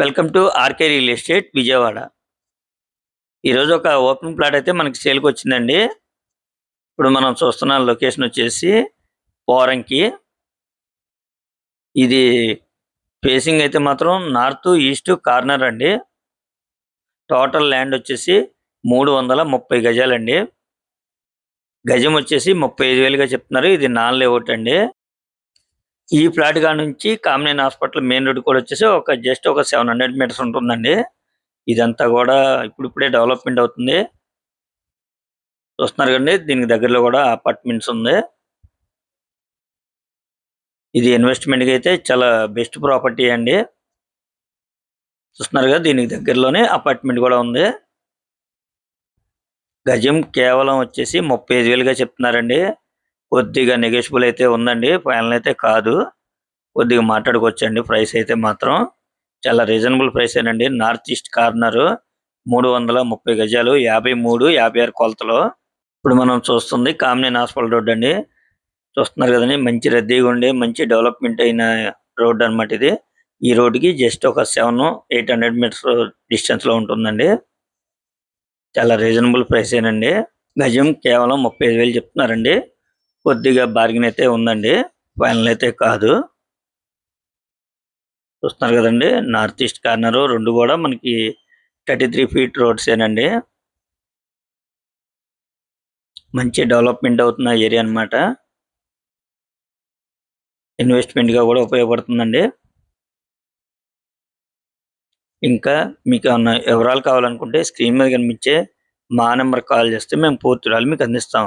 Welcome to RK real estate Vijayawada. ఈరోజు ఒక open plot అయితే మనకి సేల్కి వచ్చిందండి. ఇప్పుడు మనం చూస్తున్న లొకేషన్ వచ్చేసి పోరంకి. ఇది ఫేసింగ్ అయితే మాత్రం నార్త్ ఈస్ట్ కార్నర్ అండి. టోటల్ ల్యాండ్ వచ్చేసి మూడు వందల ముప్పై గజాలండి. గజం వచ్చేసి ముప్పై ఐదు వేలుగా చెప్తున్నారు. ఇది నాన్ లేఅవుట్ అండి. ఈ ఫ్లాట్గా నుంచి కామినేని హాస్పిటల్ మెయిన్ రోడ్ కూడా వచ్చేసి ఒక జస్ట్ ఒక సెవెన్ హండ్రెడ్ మీటర్స్ ఉంటుందండి. ఇదంతా కూడా ఇప్పుడిప్పుడే డెవలప్మెంట్ అవుతుంది. చూస్తున్నారు కండి దీనికి దగ్గరలో కూడా అపార్ట్మెంట్స్ ఉంది. ఇది ఇన్వెస్ట్మెంట్కి అయితే చాలా బెస్ట్ ప్రాపర్టీ అండి. చూస్తున్నారు కదా దీనికి దగ్గరలోనే అపార్ట్మెంట్ కూడా ఉంది. గజం కేవలం వచ్చేసి ముప్పై ఐదు వేలుగా చెప్తున్నారండి. కొద్దిగా నెగెషిబుల్ అయితే ఉందండి ఫైనల్ అయితే కాదు. కొద్దిగా మాట్లాడుకోవచ్చండి ప్రైస్ అయితే మాత్రం. చాలా రీజనబుల్ ప్రైస్ ఏనండి. నార్త్ ఈస్ట్ కార్నర్ మూడు వందల ముప్పై గజాలు యాభై మూడు యాభై ఆరు కొలతలు. ఇప్పుడు మనం చూస్తుంది కామినేని హాస్పిటల్ రోడ్ అండి. చూస్తున్నారు కదండి మంచి రద్దీగా ఉండి మంచి డెవలప్మెంట్ అయిన రోడ్ అన్నమాట ఇది. ఈ రోడ్డుకి జస్ట్ ఒక సెవెన్ ఎయిట్ హండ్రెడ్ మీటర్స్ డిస్టెన్స్లో ఉంటుందండి. చాలా రీజనబుల్ ప్రైస్ ఏనండి. గజం కేవలం ముప్పై ఐదు వేలు చెప్తున్నారండి. కొద్దిగా బార్గెన్ అయితే ఉందండి. ఫైనల్ అయితే కాదు. చూస్తున్నారు కదండి నార్త్ ఈస్ట్ కార్నర్ రెండు కూడా మనకి థర్టీ త్రీ ఫీట్ రోడ్సేనండి మంచి డెవలప్మెంట్ అవుతున్న ఏరియా అన్నమాట. ఇన్వెస్ట్మెంట్గా కూడా ఉపయోగపడుతుందండి. ఇంకా మీకు ఏమన్నా వివరాలు కావాలనుకుంటే స్క్రీన్ మీద కనిపించే మా నెంబర్ కాల్ చేస్తే మేము పూర్తి వివరాలు మీకు అందిస్తాం.